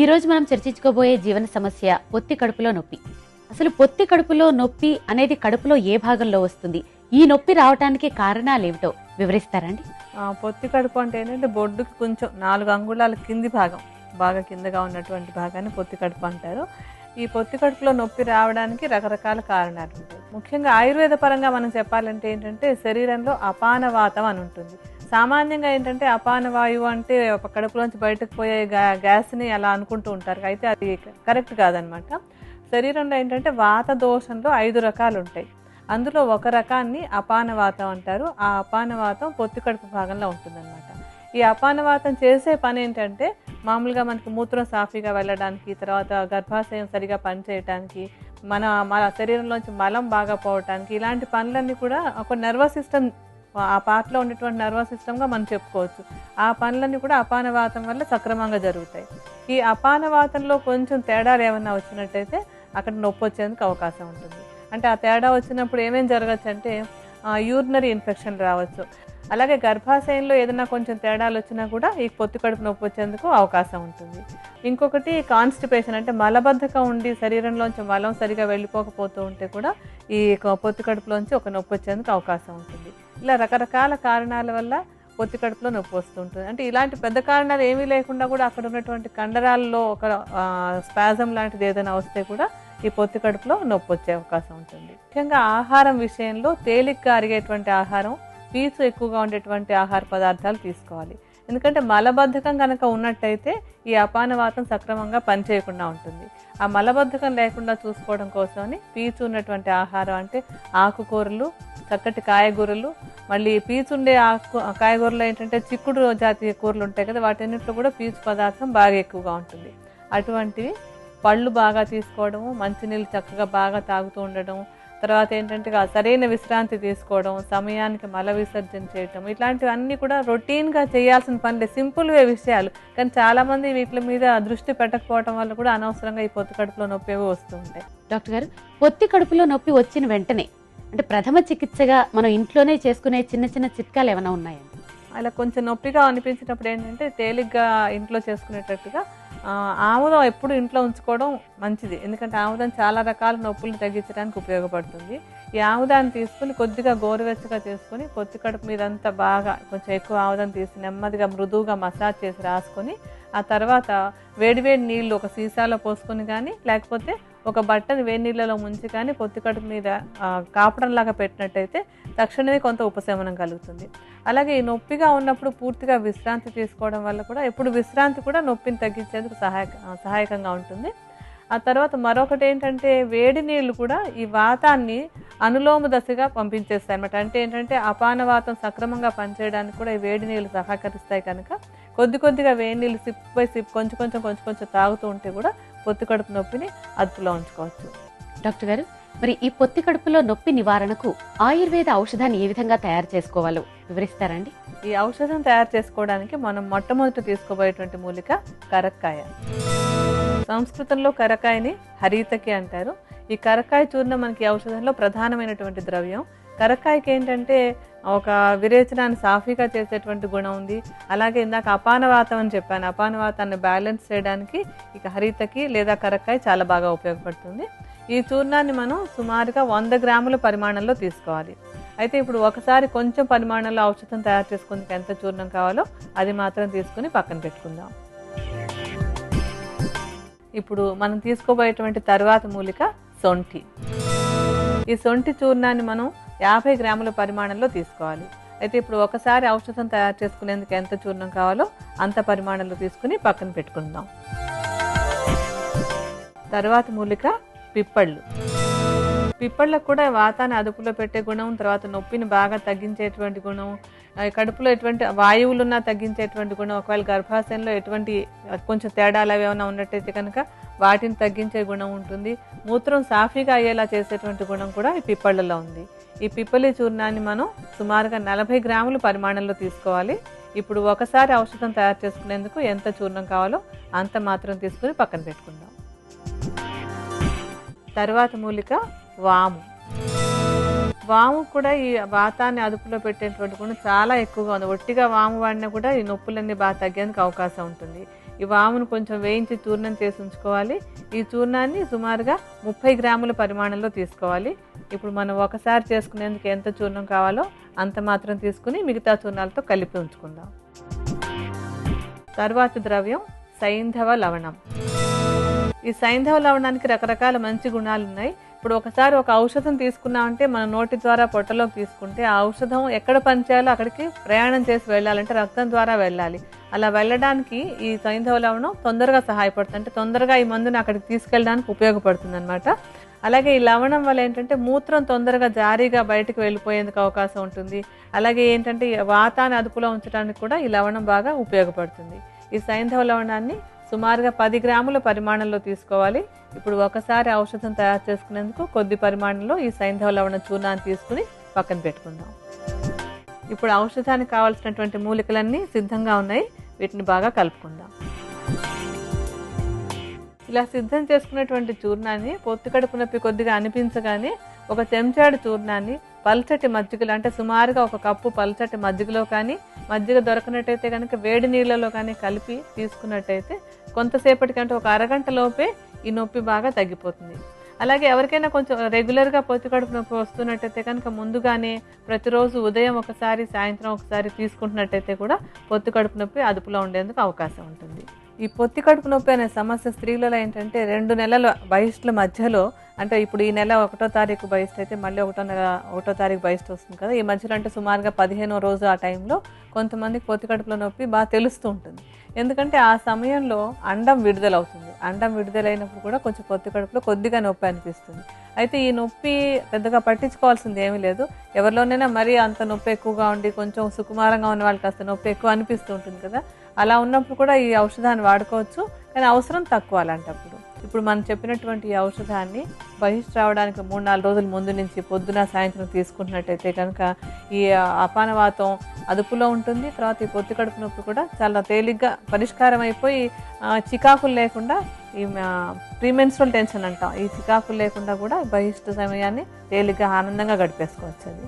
ఈ రోజు మనం చర్చించుకోబోయే జీవన సమస్య పొత్తి కడుపులో నొప్పి. అసలు పొత్తి కడుపులో నొప్పి అనేది కడుపులో ఏ భాగంలో వస్తుంది? ఈ నొప్పి రావడానికి కారణాలేమిటో వివరిస్తారండి పొత్తి కడుపు అంటే ఏంటంటే బొడ్డుకి కొంచెం నాలుగు అంగుళాల కింది భాగం బాగా కిందగా ఉన్నటువంటి భాగాన్ని పొత్తి కడుపు అంటారు. ఈ పొత్తి కడుపులో నొప్పి రావడానికి రకరకాల కారణాలు ఉంటాయి. ముఖ్యంగా ఆయుర్వేద పరంగా మనం చెప్పాలంటే ఏంటంటే శరీరంలో అపానవాతం అని ఉంటుంది. సామాన్యంగా ఏంటంటే అపాన వాయువు అంటే ఒక కడుపులోంచి బయటకు పోయే గ్యా గ్యాస్ని అలా అనుకుంటూ ఉంటారు. అయితే అది కరెక్ట్ కాదనమాట. శరీరంలో ఏంటంటే వాత దోషంలో ఐదు రకాలు ఉంటాయి అందులో ఒక రకాన్ని అపానవాతం అంటారు. ఆ అపానవాతం పొత్తి కడుపు భాగంలో ఉంటుందన్నమాట. ఈ అపానవాతం చేసే పని ఏంటంటే మామూలుగా మనకి మూత్రం సాఫీగా వెళ్ళడానికి తర్వాత గర్భాశయం సరిగా పనిచేయటానికి మన మన శరీరంలోంచి మలం బాగా పోవటానికి ఇలాంటి పనులన్నీ కూడా ఒక నర్వస్ సిస్టమ్ ఆ పార్ట్లో ఉన్నటువంటి నర్వస్ సిస్టమ్గా మనం చెప్పుకోవచ్చు. ఆ పనులన్నీ కూడా అపానవాతం వల్ల సక్రమంగా జరుగుతాయి. ఈ అపానవాతంలో కొంచెం తేడాలు ఏమైనా వచ్చినట్టయితే అక్కడ నొప్పి వచ్చేందుకు అవకాశం ఉంటుంది. అంటే ఆ తేడా వచ్చినప్పుడు ఏమేం జరగచ్చు అంటే యూరినరీ ఇన్ఫెక్షన్ రావచ్చు. అలాగే గర్భాశయంలో ఏదైనా కొంచెం తేడాలు వచ్చినా కూడా ఈ పొత్తి కడుపు నొప్పి వచ్చేందుకు అవకాశం ఉంటుంది. ఇంకొకటి కాన్స్టిపేషన్ అంటే మలబద్ధకం ఉండి శరీరంలోంచి మలం సరిగా వెళ్ళిపోకపోతూ ఉంటే కూడా ఈ పొత్తి కడుపులోంచి ఒక నొప్పి వచ్చేందుకు అవకాశం ఉంటుంది. ఇలా రకరకాల కారణాల వల్ల పొత్తి కడుపులో నొప్పి వస్తుంటుంది. అంటే ఇలాంటి పెద్ద కారణాలు ఏమీ లేకుండా కూడా అక్కడ ఉన్నటువంటి కండరాల్లో ఒక స్పాజం లాంటిది ఏదైనా వస్తే కూడా ఈ పొత్తి కడుపులో నొప్పి వచ్చే అవకాశం ఉంటుంది. ముఖ్యంగా ఆహారం విషయంలో తేలిగ్గా అరిగేటువంటి ఆహారం పీచు ఎక్కువగా ఉండేటువంటి ఆహార పదార్థాలు తీసుకోవాలి. ఎందుకంటే మలబద్ధకం కనుక ఉన్నట్టయితే ఈ అపానవాతం సక్రమంగా పనిచేయకుండా ఉంటుంది. ఆ మలబద్ధకం లేకుండా చూసుకోవడం కోసమని పీచు ఉన్నటువంటి ఆహారం అంటే ఆకుకూరలు చక్కటి కాయగూరలు మళ్ళీ పీచు ఉండే ఆకు కాయగూరలు ఏంటంటే చిక్కుడు జాతీయ కూరలు ఉంటాయి కదా వాటన్నిటిలో కూడా పీచు పదార్థం బాగా ఎక్కువగా ఉంటుంది. అటువంటివి పళ్ళు బాగా తీసుకోవడము మంచినీళ్ళు చక్కగా బాగా తాగుతూ ఉండడం తర్వాత ఏంటంటే సరైన విశ్రాంతి తీసుకోవడం సమయానికి మల విసర్జన చేయటం ఇట్లాంటివన్నీ కూడా రొటీన్గా చేయాల్సిన పనులే సింపుల్వే విషయాలు. కానీ చాలామంది వీటి మీద దృష్టి పెట్టకపోవడం వల్ల కూడా అనవసరంగా ఈ పొత్తు కడుపులో నొప్పి వస్తూ ఉంటాయి డాక్టర్ గారు పొత్తి కడుపులో నొప్పి వచ్చిన వెంటనే అంటే ప్రథమ చికిత్సగా మనం ఇంట్లోనే చేసుకునే చిన్న చిన్న చిట్కాలు ఏమైనా ఉన్నాయండి అలా కొంచెం నొప్పిగా అనిపించినప్పుడు ఏంటంటే తేలిగ్గా ఇంట్లో చేసుకునేటట్టుగా ఆముదం ఎప్పుడు ఇంట్లో ఉంచుకోవడం మంచిది. ఎందుకంటే ఆముదం చాలా రకాల నొప్పులను తగ్గించడానికి ఉపయోగపడుతుంది. ఈ ఆముదాన్ని తీసుకుని కొద్దిగా గోరువెచ్చగా చేసుకొని పొత్తి కడుపు మీద అంతా బాగా కొంచెం ఎక్కువ ఆముదం తీసి నెమ్మదిగా మృదువుగా మసాజ్ చేసి రాసుకొని ఆ తర్వాత వేడివేడి నీళ్ళు ఒక సీసాలో పోసుకొని కానీ లేకపోతే ఒక బట్టని వేడి నీళ్ళలో ముంచి కానీ పొత్తి కడుపు మీద కాపడంలాగా పెట్టినట్టయితే తక్షణమే కొంత ఉపశమనం కలుగుతుంది. అలాగే ఈ నొప్పిగా ఉన్నప్పుడు పూర్తిగా విశ్రాంతి తీసుకోవడం వల్ల కూడా ఎప్పుడు విశ్రాంతి కూడా నొప్పిని తగ్గించేందుకు సహాయక సహాయకంగా ఉంటుంది. ఆ తర్వాత మరొకటి ఏంటంటే వేడి నీళ్ళు కూడా ఈ వాతాన్ని అనులోమ దశగా పంపించేస్తాయి అనమాట అంటే ఏంటంటే అపానవాతం సక్రమంగా పనిచేయడానికి కూడా ఈ వేడి నీళ్ళు సహకరిస్తాయి కనుక కొద్ది కొద్దిగా వేడి నీళ్ళు సిప్ బై సిప్ కొంచెం కొంచెం కొంచెం కొంచెం తాగుతూ ఉంటే కూడా పొత్తి కడుపు నొప్పిని అదుపులో ఉంచుకోవచ్చు. డాక్టర్ గారు మరి ఈ పొత్తి కడుపులో నొప్పి నివారణకు ఆయుర్వేద ఔషధాన్ని ఏ విధంగా తయారు చేసుకోవాలో వివరిస్తారండి ఈ ఔషధం తయారు చేసుకోవడానికి మనం మొట్టమొదట తీసుకోబోయేటువంటి మూలిక కరక్కాయ. సంస్కృతంలో కరకాయని హరితకి అంటారు. ఈ కరకాయ చూర్ణం మనకి ఔషధంలో ప్రధానమైనటువంటి ద్రవ్యం. కరకాయకి ఏంటంటే ఒక విరేచనాన్ని సాఫీగా చేసేటువంటి గుణం ఉంది. అలాగే ఇందాక అపానవాతం అని చెప్పాను. అపానవాతాన్ని బ్యాలెన్స్ చేయడానికి ఇక హరితకి లేదా కరక్కాయ చాలా బాగా ఉపయోగపడుతుంది. ఈ చూర్ణాన్ని మనం సుమారుగా వంద గ్రాముల పరిమాణంలో తీసుకోవాలి. అయితే ఇప్పుడు ఒకసారి కొంచెం పరిమాణంలో ఔషధం తయారు చేసుకుందుకు ఎంత చూర్ణం కావాలో అది మాత్రం తీసుకుని పక్కన పెట్టుకుందాం. ఇప్పుడు మనం తీసుకోబోయేటువంటి తర్వాత మూలిక సొంటి. ఈ సొంటి చూర్ణాన్ని మనం యాభై గ్రాముల పరిమాణంలో తీసుకోవాలి. అయితే ఇప్పుడు ఒకసారి ఔషధం తయారు చేసుకునేందుకు ఎంత చూర్ణం కావాలో అంత పరిమాణంలో తీసుకుని పక్కన పెట్టుకుందాం. తర్వాత మూలిక పిప్పళ్ళు. పిప్పళ్ళకు కూడా వాతాన్ని అదుపులో పెట్టే గుణం తర్వాత నొప్పిని బాగా తగ్గించేటువంటి గుణం కడుపులో ఎటువంటి వాయువులున్నా తగ్గించేటువంటి గుణం ఒకవేళ గర్భాశయంలో ఎటువంటి కొంచెం తేడాలు అవి ఏమైనా ఉన్నట్టయితే కనుక వాటిని తగ్గించే గుణం ఉంటుంది. మూత్రం సాఫీగా అయ్యేలా చేసేటువంటి గుణం కూడా ఈ పిప్పళ్ళలో ఉంది. ఈ పిప్పలి చూర్ణాన్ని మనం సుమారుగా నలభై గ్రాముల పరిమాణంలో తీసుకోవాలి. ఇప్పుడు ఒకసారి ఔషధం తయారు చేసుకునేందుకు ఎంత చూర్ణం కావాలో అంత మాత్రం తీసుకుని పక్కన పెట్టుకుందాం. తర్వాత మూలిక వాము. వాము కూడా ఈ వాతాన్ని అదుపులో పెట్టేటువంటి గుణం చాలా ఎక్కువగా ఉంది. ఒట్టిగా వాము వాడినా కూడా ఈ నొప్పులన్నీ బాగా తగ్గేందుకు అవకాశం ఉంటుంది. ఈ వామును కొంచెం వేయించి చూర్ణం చేసి ఉంచుకోవాలి. ఈ చూర్ణాన్ని సుమారుగా ముప్పై గ్రాముల పరిమాణంలో తీసుకోవాలి. ఇప్పుడు మనం ఒకసారి చేసుకునేందుకు ఎంత చూర్ణం కావాలో అంత మాత్రం తీసుకుని మిగతా చూర్ణాలతో కలిపి ఉంచుకుందాం. తర్వాత ద్రవ్యం సైంధవ లవణం. ఈ సైంధవ లవణానికి రకరకాల మంచి గుణాలు ఉన్నాయి. ఇప్పుడు ఒకసారి ఒక ఔషధం తీసుకున్నామంటే మన నోటి ద్వారా పొట్టలోకి తీసుకుంటే ఆ ఔషధం ఎక్కడ పనిచేయాలో అక్కడికి ప్రయాణం చేసి వెళ్ళాలంటే రక్తం ద్వారా వెళ్ళాలి. అలా వెళ్ళడానికి ఈ సైంధవ లవణం తొందరగా సహాయపడుతుంది. అంటే తొందరగా ఈ మందుని అక్కడికి తీసుకెళ్ళడానికి ఉపయోగపడుతుంది అనమాట అలాగే ఈ లవణం వల్ల ఏంటంటే మూత్రం తొందరగా జారీగా బయటకు వెళ్ళిపోయేందుకు అవకాశం ఉంటుంది. అలాగే ఏంటంటే వాతాన్ని అదుపులో ఉంచడానికి కూడా ఈ లవణం బాగా ఉపయోగపడుతుంది. ఈ సైంధవ లవణాన్ని సుమారుగా పది గ్రాముల పరిమాణంలో తీసుకోవాలి. ఇప్పుడు ఒకసారి ఔషధం తయారు చేసుకునేందుకు కొద్ది పరిమాణంలో ఈ సైంధవ లవణ చూర్ణాన్ని తీసుకుని పక్కన పెట్టుకుందాం. ఇప్పుడు ఔషధానికి కావాల్సినటువంటి మూలికలన్నీ సిద్ధంగా ఉన్నాయి. వీటిని బాగా కలుపుకుందాం. ఇలా సిద్ధం చేసుకున్నటువంటి చూర్ణాన్ని పొత్తి కడుపు నొప్పి కొద్దిగా అనిపించగానే ఒక చెంచాడు చూర్ణాన్ని పల్చటి మజ్జిగలో అంటే సుమారుగా ఒక కప్పు పల్చటి మజ్జిగలో కానీ మజ్జిగ దొరకనట్టయితే కనుక వేడి నీళ్ళలో కానీ కలిపి తీసుకున్నట్టయితే కొంతసేపటికంటే ఒక అరగంట లోపే ఈ నొప్పి బాగా తగ్గిపోతుంది. అలాగే ఎవరికైనా కొంచెం రెగ్యులర్గా పొత్తి కడుపు నొప్పి వస్తున్నట్టయితే కనుక ముందుగానే ప్రతిరోజు ఉదయం ఒకసారి సాయంత్రం ఒకసారి తీసుకుంటున్నట్టయితే కూడా పొత్తి కడుపు నొప్పి అదుపులో ఉండేందుకు అవకాశం ఉంటుంది. ఈ పొత్తి కడుపు నొప్పి అనే సమస్య స్త్రీలలో ఏంటంటే రెండు నెలల వయసుల మధ్యలో అంటే ఇప్పుడు ఈ నెల ఒకటో తారీఖు బహిష్ట అయితే మళ్ళీ ఒకటో నెల ఒకటో తారీఖు బహిష్ట వస్తుంది కదా. ఈ మధ్యలో అంటే సుమారుగా పదిహేనో రోజు ఆ టైంలో కొంతమందికి పొత్తి కడుపులో నొప్పి బాగా తెలుస్తూ ఉంటుంది. ఎందుకంటే ఆ సమయంలో అండం విడుదలవుతుంది అండం విడుదలైనప్పుడు కూడా కొంచెం పొత్తి కడుపులో కొద్దిగా నొప్పి అనిపిస్తుంది. అయితే ఈ నొప్పి పెద్దగా పట్టించుకోవాల్సింది ఏమీ లేదు. ఎవరిలోనైనా మరీ అంత నొప్పి ఎక్కువగా ఉండి కొంచెం సుకుమారంగా ఉన్న వాళ్ళకి కాస్త నొప్పి ఎక్కువ అనిపిస్తూ ఉంటుంది కదా. అలా ఉన్నప్పుడు కూడా ఈ ఔషధాన్ని వాడుకోవచ్చు. కానీ అవసరం తక్కువ అలాంటప్పుడు. ఇప్పుడు మనం చెప్పినటువంటి ఈ ఔషధాన్ని బహిష్ రావడానికి మూడు నాలుగు రోజుల ముందు నుంచి పొద్దున సాయంత్రం తీసుకుంటున్నట్టయితే కనుక ఈ అపానవాతం అదుపులో ఉంటుంది. తర్వాత ఈ పొత్తి కడుపు నొప్పి కూడా చాలా తేలిగ్గా పరిష్కారం అయిపోయి చికాకులు లేకుండా ఈ ప్రీమెన్స్ట్రల్ టెన్షన్ అంటాం. ఈ చికాకులు లేకుండా కూడా బహిష్ట సమయాన్ని తేలిగ్గా ఆనందంగా గడిపేసుకోవచ్చు అది